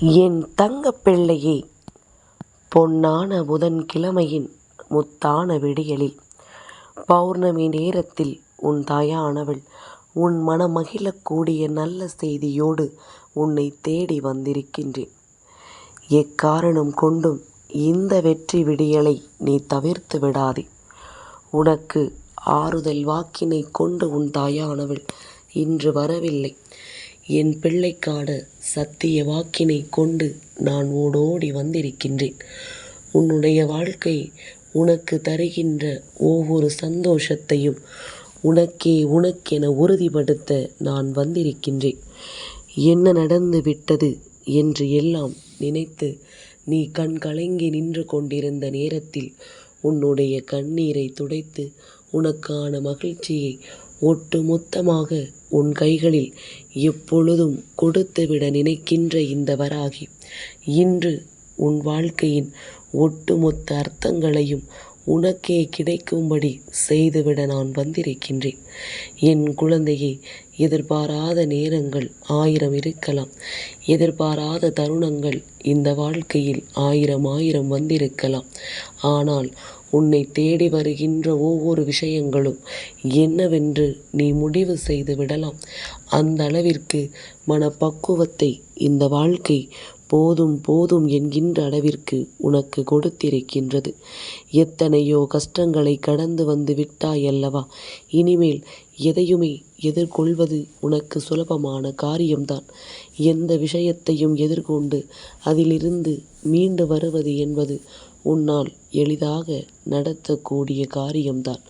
என் தங்க பிள்ளையே பொன்னான புதன்கிழமையின் முத்தான விடியலில் பௌர்ணமி நேரத்தில் உன் தாயானவள் உன் மனம் மகிழக்கூடிய நல்ல செய்தியோடு உன்னை தேடி வந்திருக்கின்றேன். எக்காரணம் கொண்டும் இந்த வெற்றி விடியலை நீ தவிர்த்து விடாதே. உனக்கு ஆறுதல் வாக்கினை கொண்டு உன் தாயானவள் இன்று வரவில்லை. என் பிள்ளைக்கான சத்திய வாக்கினை கொண்டு நான் ஓடோடி வந்திருக்கின்றேன். உன்னுடைய வாழ்க்கை உனக்கு தருகின்ற ஒவ்வொரு சந்தோஷத்தையும் உனக்கே உனக்கென உறுதிப்படுத்த நான் வந்திருக்கின்றேன். என்ன நடந்து விட்டது என்று எல்லாம் நினைத்து நீ கண் கலங்கி நின்று கொண்டிருந்த நேரத்தில் உன்னுடைய கண்ணீரை துடைத்து உனக்கான மகிழ்ச்சியை ஒட்டு மொத்தமாக உன் கைகளில் எப்பொழுதும் கொடுத்துவிட நினைக்கின்ற இந்த வராகி இன்று உன் வாழ்க்கையின் ஒட்டுமொத்த அர்த்தங்களையும் உனக்கே கிடைக்கும்படி செய்துவிட நான் வந்திருக்கின்றேன். என் குழந்தையை எதிர்பாராத நேரங்கள் ஆயிரம் இருக்கலாம். எதிர்பாராத தருணங்கள் இந்த வாழ்க்கையில் ஆயிரம் ஆயிரம் வந்திருக்கலாம். ஆனால் உன்னை தேடி வருகின்ற ஒவ்வொரு விஷயங்களும் என்னவென்று நீ முடிவு செய்து விடலாம். அந்த அளவிற்கு மனப்பக்குவத்தை இந்த வாழ்க்கை போதும் போதும் என்கின்ற அளவிற்கு உனக்கு கொடுத்திருக்கின்றது. எத்தனையோ கஷ்டங்களை கடந்து வந்து விட்டாய் அல்லவா? இனிமேல் எதையுமே எதிர்கொள்வது உனக்கு சுலபமான காரியம்தான். எந்த விஷயத்தையும் எதிர்கொண்டு அதிலிருந்து மீண்டு வருவது என்பது உன்னால் எளிதாக நடத்தக்கூடிய காரியம்தான்.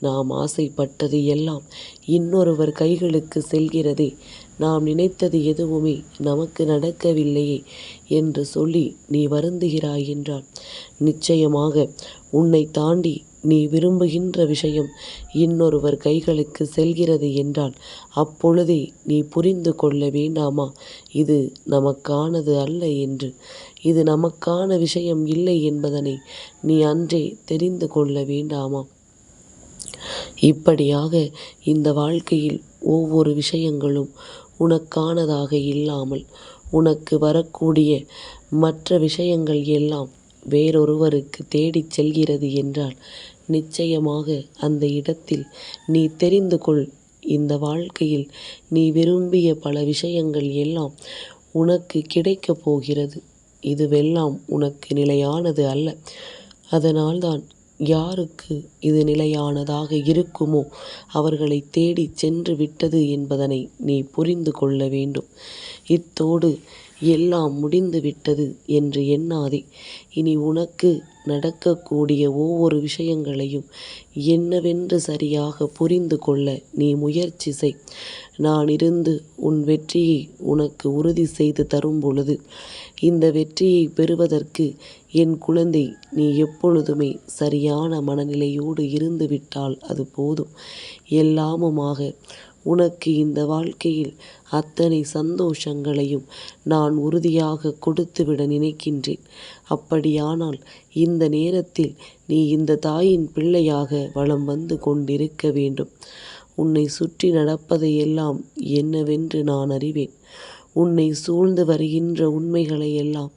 நாம் ஆசைப்பட்டது எல்லாம் இன்னொருவர் கைகளுக்கு செல்கிறதே. நாம் நினைத்தது எதுவுமே நமக்கு நடக்கவில்லையே என்று சொல்லி நீ வருந்துகிறாய் என்றால் நிச்சயமாக உன்னை தாண்டி நீ விரும்புகின்ற விஷயம் இன்னொருவர் கைகளுக்கு செல்கிறது என்றால் அப்பொழுதே நீ புரிந்து கொள்ள வேண்டாமா? இது நமக்கானது அல்ல என்று. இது நமக்கான விஷயம் இல்லை என்பதனை நீ அன்றே தெரிந்து கொள்ள வேண்டாமா? இப்படியாக இந்த வாழ்க்கையில் ஒவ்வொரு விஷயங்களும் உனக்கானதாக இல்லாமல் உனக்கு வரக்கூடிய மற்ற விஷயங்கள் எல்லாம் வேறொருவருக்கு தேடிச் செல்கிறது என்றால் நிச்சயமாக அந்த இடத்தில் நீ தெரிந்து கொள். இந்த வாழ்க்கையில் நீ விரும்பிய பல விஷயங்கள் எல்லாம் உனக்கு கிடைக்கப் போகிறது. இதுவெல்லாம் உனக்கு நிலையானது அல்ல. அதனால்தான் யாருக்கு இது நிலையானதாக இருக்குமோ அவர்களை தேடி சென்று விட்டது என்பதனை நீ புரிந்து கொள்ள வேண்டும். இத்தோடு எல்லாம் முடிந்து விட்டது என்று எண்ணாதே. இனி உனக்கு நடக்கக்கூடிய ஒவ்வொரு விஷயங்களையும் என்னவென்று சரியாக புரிந்து கொள்ள நீ முயற்சி செய். நான் இருந்து உன் வெற்றியை உனக்கு உறுதி செய்து தரும் பொழுது இந்த வெற்றியை பெறுவதற்கு என் குழந்தை நீ எப்பொழுதுமே சரியான மனநிலையோடு இருந்து விட்டால் அது போதும். எல்லாமுமாக உனக்கு இந்த வாழ்க்கையில் அத்தனை சந்தோஷங்களையும் நான் உறுதியாக கொடுத்துவிட நினைக்கின்றேன். அப்படியானால் இந்த நேரத்தில் நீ இந்த தாயின் பிள்ளையாக வளம் வந்து கொண்டிருக்க வேண்டும். உன்னை சுற்றி நடப்பதையெல்லாம் என்னவென்று நான் அறிவேன். உன்னை சூழ்ந்து வருகின்ற உண்மைகளை எல்லாம்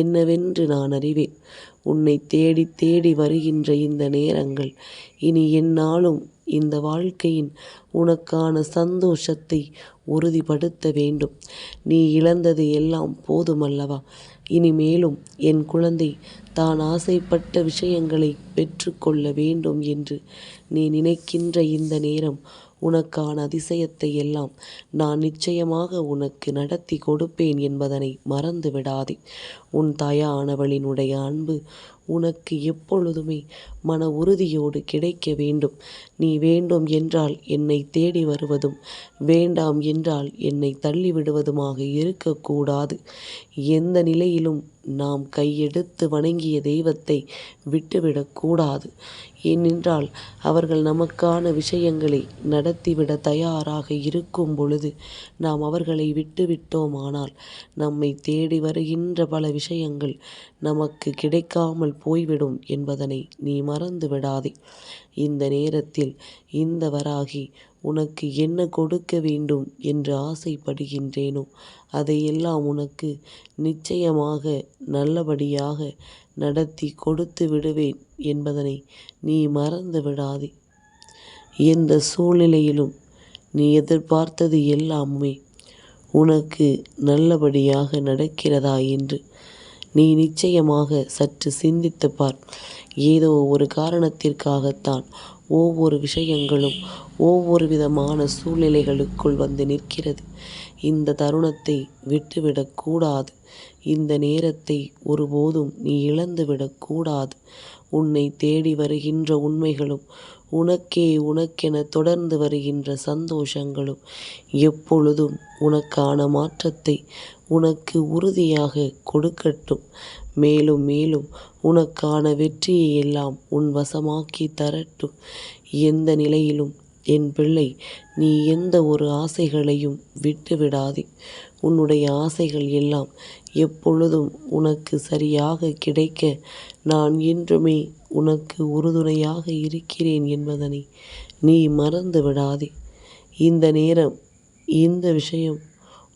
என்னவென்று நான் அறிவேன். உன்னை தேடி தேடி வருகின்ற இந்த நேரங்கள் இனி என்னாலும் இந்த வாழ்க்கையின் உனக்கான சந்தோஷத்தை உறுதிப்படுத்த வேண்டும். நீ இழந்தது எல்லாம் போதுமல்லவா? இனிமேலும் என் குழந்தை தான் ஆசைப்பட்ட விஷயங்களை பெற்றுக்கொள்ள வேண்டும் என்று நீ நினைக்கின்ற இந்த நேரம் உனக்கான அதிசயத்தை எல்லாம் நான் நிச்சயமாக உனக்கு நடத்தி கொடுப்பேன் என்பதனை மறந்து விடாதே உன் தாயானவளினுடைய அன்பு உனக்கு எப்பொழுதுமே மன உறுதியோடு கிடைக்க வேண்டும். நீ வேண்டும் என்றால் என்னை தேடி வருவதும் வேண்டாம் என்றால் என்னை தள்ளிவிடுவதுமாக இருக்கக்கூடாது. எந்த நிலையிலும் நாம் கையெடுத்து வணங்கிய தெய்வத்தை விட்டுவிடக்கூடாது. ஏனென்றால் அவர்கள் நமக்கான விஷயங்களை நடத்திவிட தயாராக இருக்கும் பொழுது நாம் அவர்களை விட்டுவிட்டோமானால் நம்மை தேடி வருகின்ற பல விஷயங்கள் நமக்கு கிடைக்காமல் போய்விடும் என்பதனை நீ மறந்து விடாதே இந்த நேரத்தில் இந்த வராகி உனக்கு என்ன கொடுக்க வேண்டும் என்று ஆசைப்படுகின்றேனோ அதையெல்லாம் உனக்கு நிச்சயமாக நல்லபடியாக நடத்தி கொடுத்து விடுவேன் என்பதனை நீ மறந்து விடாதே. எந்த சூழ்நிலையிலும் நீ எதிர்பார்த்தது எல்லாமே உனக்கு நல்லபடியாக நடக்கிறதா என்று நீ நிச்சயமாக சற்று சிந்தித்து பார். ஏதோ ஒரு காரணத்திற்காகத்தான் ஒவ்வொரு விஷயங்களும் ஒவ்வொரு விதமான சூழ்நிலைகளுக்குள் வந்து நிற்கிறது. இந்த தருணத்தை விட்டுவிடக்கூடாது இந்த நேரத்தை ஒருபோதும் நீ இழந்துவிடக்கூடாது உன்னை தேடி வருகின்ற உண்மைகளும் உனக்கே உனக்கென தொடர்ந்து வருகின்ற சந்தோஷங்களும் எப்பொழுதும் உனக்கான மாற்றத்தை உனக்கு உறுதியாக கொடுக்கட்டும். மேலும் மேலும் உனக்கான வெற்றியை எல்லாம் உன் வசமாக்கி தரட்டும். எந்த நிலையிலும் என் பிள்ளை நீ எந்த ஒரு ஆசைகளையும் விட்டுவிடாதே உன்னுடைய ஆசைகள் எல்லாம் எப்பொழுதும் உனக்கு சரியாக கிடைக்க நான் என்றுமே உனக்கு உறுதுணையாக இருக்கிறேன் என்பதனை நீ மறந்து விடாதே. இந்த நேரம் இந்த விஷயம்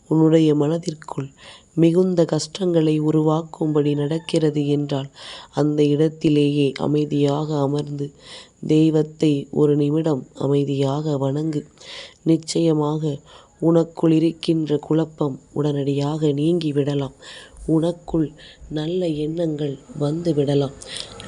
உன்னுடைய மனதிற்குள் மிகுந்த கஷ்டங்களை உருவாக்கும்படி நடக்கிறது என்றால் அந்த இடத்திலேயே அமைதியாக அமர்ந்து தெய்வத்தை ஒரு நிமிடம் அமைதியாக வணங்கு. நிச்சயமாக உனக்குள் இருக்கின்ற குழப்பம் உடனடியாக நீங்கி விடலாம் உனக்குள் நல்ல எண்ணங்கள் வந்து விடலாம்.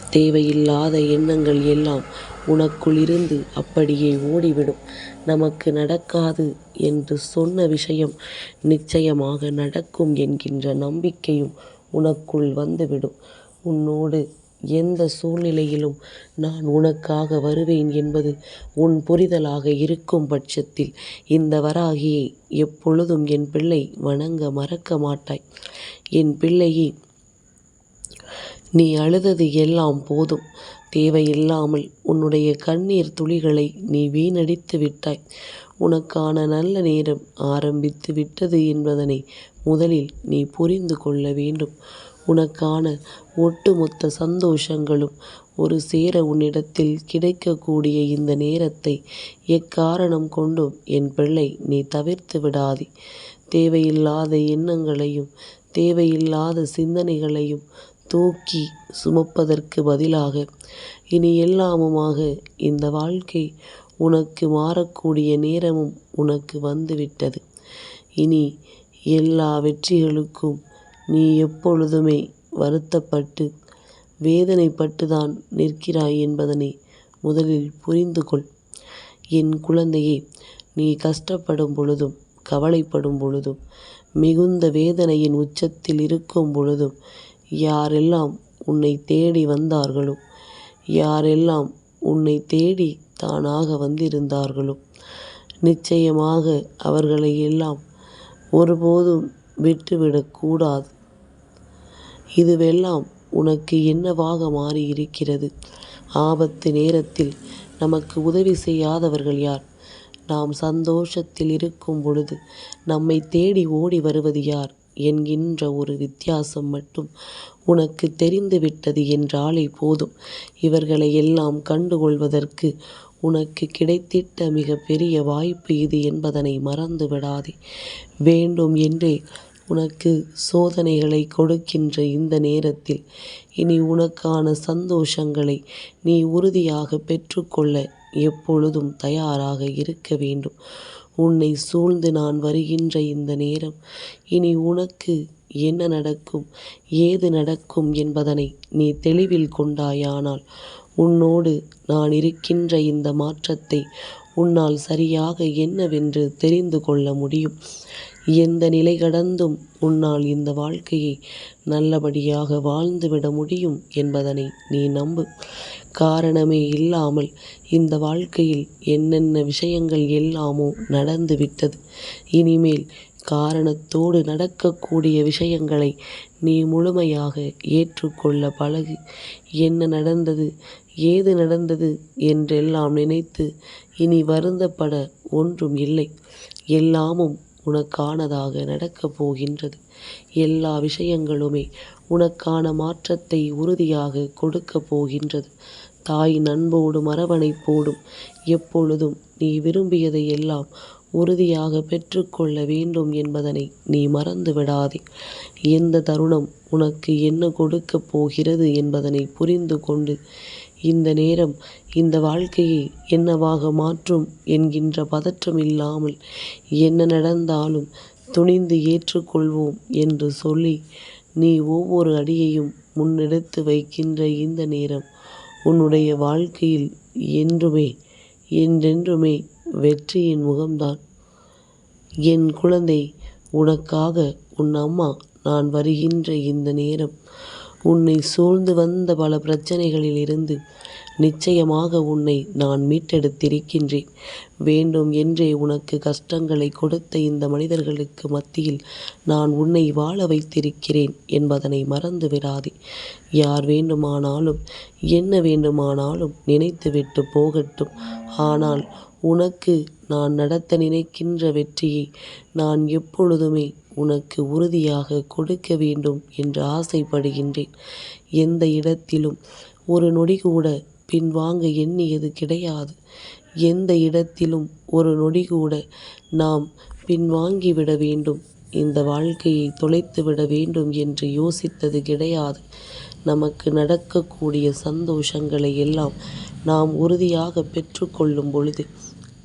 தேவையில்லாத எண்ணங்கள் எல்லாம் உனக்குள் இருந்து அப்படியே ஓடிவிடும். நமக்கு நடக்காது என்று சொன்ன விஷயம் நிச்சயமாக நடக்கும் என்கின்ற நம்பிக்கையும் உனக்குள் வந்துவிடும். உன்னோடு எந்த சூழ்நிலையிலும் நான் உனக்காக வருவேன் என்பது உன் புரிதலாக இருக்கும் பட்சத்தில் இந்த வராகியை எப்பொழுதும் என் பிள்ளை வணங்க மறக்க மாட்டாய். என் பிள்ளையே நீ அழுதது எல்லாம் போதும். தேவையில்லாமல் உன்னுடைய கண்ணீர் துளிகளை நீ வீணடித்து விட்டாய். உனக்கான நல்ல நேரம் ஆரம்பித்து விட்டது என்பதனை முதலில் நீ புரிந்து கொள்ள வேண்டும். உனக்கான ஒட்டுமொத்த சந்தோஷங்களும் ஒரு சேர உன்னிடத்தில் கிடைக்கக்கூடிய இந்த நேரத்தை எக்காரணம் கொண்டும் என் பிள்ளை நீ தவிர்த்து விடாதே. தேவையில்லாத எண்ணங்களையும் தேவையில்லாத சிந்தனைகளையும் தூக்கி சுமப்பதற்கு பதிலாக இனி எல்லாமுமாக இந்த வாழ்க்கை உனக்கு மாறக்கூடிய நேரமும் உனக்கு வந்துவிட்டது. இனி எல்லா வெற்றிகளுக்கும் நீ எப்பொழுதுமே வருத்தப்பட்டு வேதனைப்பட்டு தான் நிற்கிறாய் என்பதனை முதலில் புரிந்து கொள். என் குழந்தையே நீ கஷ்டப்படும் பொழுதும் கவலைப்படும் பொழுதும் மிகுந்த வேதனையின் உச்சத்தில் இருக்கும் பொழுதும் யாரெல்லாம் உன்னை தேடி வந்தார்களோ யாரெல்லாம் உன்னை தேடி தானாக வந்திருந்தார்களோ நிச்சயமாக அவர்களை எல்லாம் ஒருபோதும் விட்டுவிடக்கூடாது இதுவெல்லாம் உனக்கு என்னவாக மாறி இருக்கிறது ஆபத்து நேரத்தில் நமக்கு உதவி செய்யாதவர்கள் யார்? நாம் சந்தோஷத்தில் இருக்கும் பொழுது நம்மை தேடி ஓடி வருவது யார்? என்கின்ற ஒரு வித்தியாசம் மட்டும் உனக்கு தெரிந்துவிட்டது என்றாலே போதும். இவர்களை எல்லாம் கண்டுகொள்வதற்கு உனக்கு கிடைத்திட்ட மிக பெரிய வாய்ப்பு இது என்பதனை மறந்து விடாதே. வேண்டும் என்றே உனக்கு சோதனைகளை கொடுக்கின்ற இந்த நேரத்தில் இனி உனக்கான சந்தோஷங்களை நீ உறுதியாக பெற்றுக்கொள்ள எப்பொழுதும் தயாராக இருக்க வேண்டும். உன்னை சூழ்ந்து நான் வருகின்ற இந்த நேரம். இனி உனக்கு என்ன நடக்கும்? ஏது நடக்கும் என்பதனை நீ தெளிவில் கொண்டாயானால் உன்னோடு நான் இருக்கின்ற இந்த மாற்றத்தை உன்னால் சரியாக என்னவென்று தெரிந்து கொள்ள முடியும். எந்த நிலை கடந்தும் உன்னால் இந்த வாழ்க்கையை நல்லபடியாக வாழ்ந்துவிட முடியும் என்பதனை நீ நம்பு. காரணமே இல்லாமல் இந்த வாழ்க்கையில் என்னென்ன விஷயங்கள் எல்லாமோ நடந்து விட்டது. இனிமேல் காரணத்தோடு நடக்கக்கூடிய விஷயங்களை நீ முழுமையாக ஏற்றுக்கொள்ள பழகு. என்ன நடந்தது ஏது நடந்தது என்றெல்லாம் நினைத்து இனி வருந்தப்பட ஒன்றும் இல்லை. எல்லாமும் உனக்கானதாக நடக்கப் போகின்றது. எல்லா விஷயங்களுமே உனக்கான மாற்றத்தை உறுதியாக கொடுக்கப் போகின்றது தாயின் அன்போடும் அரவணைப்போடும் எப்பொழுதும் நீ விரும்பியதை எல்லாம் உறுதியாக பெற்றுக்கொள்ள வேண்டும் என்பதனை நீ மறந்து விடாதே. எந்த தருணம் உனக்கு என்ன கொடுக்கப் போகிறது என்பதனை புரிந்து கொண்டு இந்த நேரம் இந்த வாழ்க்கையை என்னவாக மாற்றும் என்கின்ற பதற்றம் இல்லாமல் என்ன நடந்தாலும் துணிந்து ஏற்றுக்கொள்வோம் என்று சொல்லி நீ ஒவ்வொரு அடியையும் முன்னெடுத்து வைக்கின்ற இந்த நேரம் உன்னுடைய வாழ்க்கையில் என்றுமே என்றென்றுமே வெற்றியின் முகம்தான். என் குழந்தை உனக்காக உன் அம்மா நான் வருகின்ற இந்த நேரம் உன்னை சூழ்ந்து வந்த பல பிரச்சனைகளில் இருந்து நிச்சயமாக உன்னை நான் மீட்டெடுத்திருக்கின்றேன். வேண்டும் என்றே உனக்கு கஷ்டங்களை கொடுத்த இந்த மனிதர்களுக்கு மத்தியில் நான் உன்னை வாழ வைத்திருக்கிறேன் என்பதனை மறந்து விடாதே. யார் வேண்டுமானாலும் என்ன வேண்டுமானாலும் நினைத்துவிட்டு போகட்டும். ஆனால் உனக்கு நான் நடத்த நினைக்கின்ற வெற்றியை நான் எப்பொழுதுமே உனக்கு உறுதியாக கொடுக்க வேண்டும் என்று ஆசைப்படுகின்றேன். எந்த இடத்திலும் ஒரு நொடி கூட பின்வாங்க எண்ணியது கிடையாது. எந்த இடத்திலும் ஒரு நொடி கூட நாம் பின்வாங்கிவிட வேண்டும் இந்த வாழ்க்கையை தொலைத்துவிட வேண்டும் என்று யோசித்தது கிடையாது. நமக்கு நடக்கக்கூடிய சந்தோஷங்களை எல்லாம் நாம் உறுதியாக பெற்றுக்கொள்ளும் பொழுது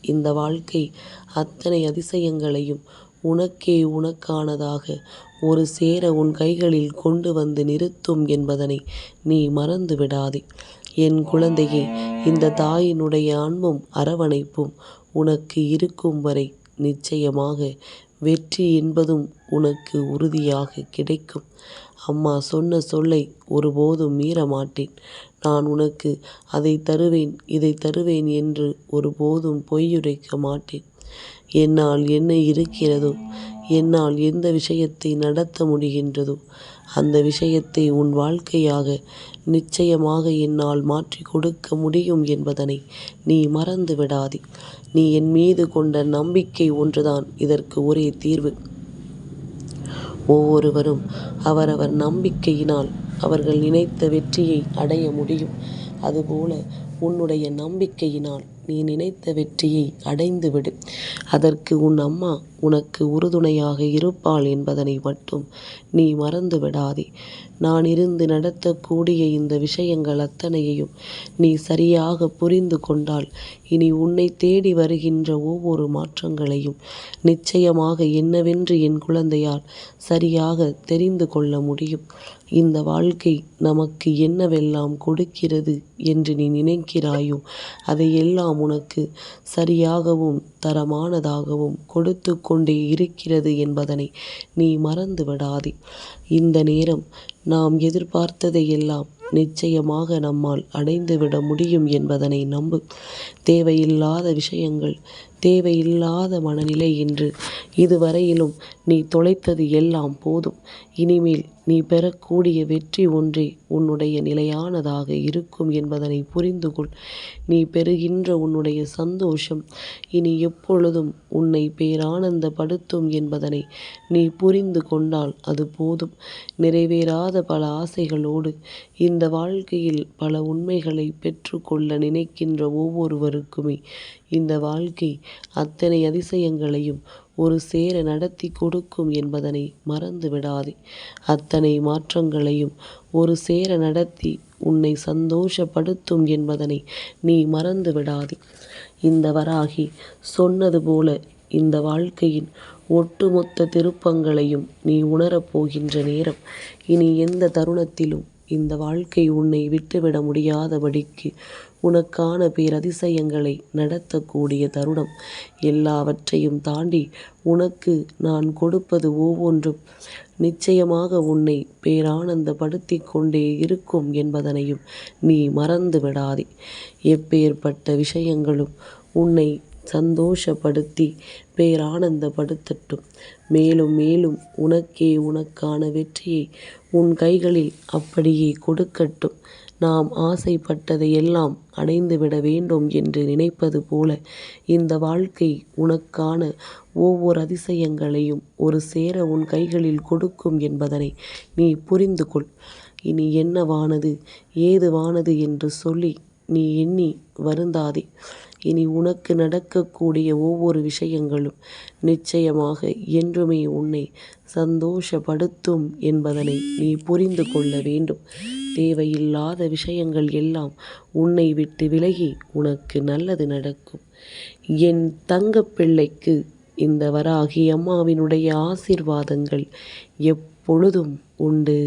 இந்த வாழ்க்கை அத்தனை அதிசயங்களையும் உனக்கே உனக்கானதாக ஒரு சேர உன் கைகளில் கொண்டு வந்து நிறுத்தும் என்பதனை நீ மறந்து விடாதே. என் குழந்தையே இந்த தாயினுடைய அன்பும் அரவணைப்பும் உனக்கு இருக்கும் வரை நிச்சயமாக வெற்றி என்பதும் உனக்கு உறுதியாக கிடைக்கும். அம்மா சொன்ன சொல்லை ஒருபோதும் மீற மாட்டேன். நான் உனக்கு அதை தருவேன் இதை தருவேன் என்று ஒருபோதும் பொய்யுரைக்க மாட்டேன். என்னால் என்ன இருக்கிறதோ என்னால் எந்த விஷயத்தை நடத்த முடிகின்றதோ அந்த விஷயத்தை உன் வாழ்க்கையாக நிச்சயமாக என்னால் மாற்றி கொடுக்க முடியும் என்பதனை நீ மறந்து விடாதே. நீ என் மீது கொண்ட நம்பிக்கை ஒன்றுதான் இதற்கு ஒரே தீர்வு. ஒவ்வொருவரும் அவரவர் நம்பிக்கையினால் அவர்கள் நினைத்த வெற்றியை அடைய முடியும். அதுபோல உன்னுடைய நம்பிக்கையினால் நீ நினைத்த வெற்றியை அடைந்துவிடு அதற்கு உன் அம்மா உனக்கு உறுதுணையாக இருப்பாள் என்பதனை மட்டும் நீ மறந்து விடாதே. நான் இருந்து நடத்தக்கூடிய இந்த விஷயங்கள் அத்தனையையும் நீ சரியாக புரிந்து கொண்டால் இனி உன்னை தேடி வருகின்ற ஒவ்வொரு மாற்றங்களையும் நிச்சயமாக என்னவென்று என் குழந்தையால் சரியாக தெரிந்து கொள்ள முடியும். இந்த வாழ்க்கை நமக்கு என்னவெல்லாம் கொடுக்கிறது என்று நீ நினைக்கிறாயோ அதையெல்லாம் உனக்கு சரியாகவும் தரமானதாகவும் கொடுத்து கொண்டே இருக்கிறது என்பதனை நீ மறந்து விடாதே. இந்த நேரம் நாம் எதிர்பார்த்ததையெல்லாம் நிச்சயமாக நம்மால் அடைந்துவிட முடியும் என்பதனை நம்பு. தேவையில்லாத விஷயங்கள் தேவையில்லாத மனநிலை என்று இதுவரையிலும் நீ தொலைத்தது எல்லாம் போதும். இனிமேல் நீ பெறக்கூடிய வெற்றி ஒன்றே உன்னுடைய நிலையானதாக இருக்கும் என்பதனை புரிந்து கொள். நீ பெறுகின்ற உன்னுடைய சந்தோஷம் இனி எப்பொழுதும் உன்னை பேரானந்தப்படுத்தும் என்பதனை நீ புரிந்து கொண்டால் அது போதும். நிறைவேறாத பல ஆசைகளோடு இந்த வாழ்க்கையில் பல உண்மைகளை பெற்றுக்கொள்ள நினைக்கின்ற ஒவ்வொருவருக்குமே இந்த வாழ்க்கை அத்தனை அதிசயங்களையும் ஒரு சேர நடத்தி கொடுக்கும் என்பதனை மறந்து விடாதே. அத்தனை மாற்றங்களையும் ஒரு சேர நடத்தி உன்னை சந்தோஷப்படுத்தும் என்பதனை நீ மறந்து விடாதே. இந்த வராகி சொன்னது போல இந்த வாழ்க்கையின் ஒட்டுமொத்த திருப்பங்களையும் நீ உணரப் போகின்ற நேரம். இனி எந்த தருணத்திலும் இந்த வாழ்க்கை உன்னை விட்டுவிட முடியாதபடிக்கு உனக்கான பேரதிசயங்களை நடத்தக்கூடிய தருணம். எல்லாவற்றையும் தாண்டி உனக்கு நான் கொடுப்பது ஒவ்வொன்றும் நிச்சயமாக உன்னை பேரானந்தப்படுத்திக் கொண்டே இருக்கும் என்பதனையும் நீ மறந்து விடாதே. எப்பேற்பட்ட விஷயங்களும் உன்னை சந்தோஷப்படுத்தி பேரானந்தப்படுத்தட்டும். மேலும் மேலும் உனக்கே உனக்கான வெற்றியை உன் கைகளில் அப்படியே கொடுக்கட்டும். நாம் ஆசைப்பட்டதை எல்லாம் அடைந்துவிட வேண்டும் என்று நினைப்பது போல இந்த வாழ்க்கை உனக்கான ஒவ்வொரு அதிசயங்களையும் ஒரு சேர உன் கைகளில் கொடுக்கும் என்பதனை நீ புரிந்து கொள். இனி என்னவானது ஏதுவானது என்று சொல்லி நீ எண்ணி வருந்தாதே இனி உனக்கு நடக்கக்கூடிய ஒவ்வொரு விஷயங்களும் நிச்சயமாக என்றுமே உன்னை சந்தோஷப்படுத்தும் என்பதனை நீ புரிந்து கொள்ள வேண்டும். தேவையில்லாத விஷயங்கள் எல்லாம் உன்னை விட்டு விலகி உனக்கு நல்லது நடக்கும். என் தங்கப்பிள்ளைக்கு இந்த வராகி அம்மாவினுடைய ஆசீர்வாதங்கள் எப்பொழுதும் உண்டு.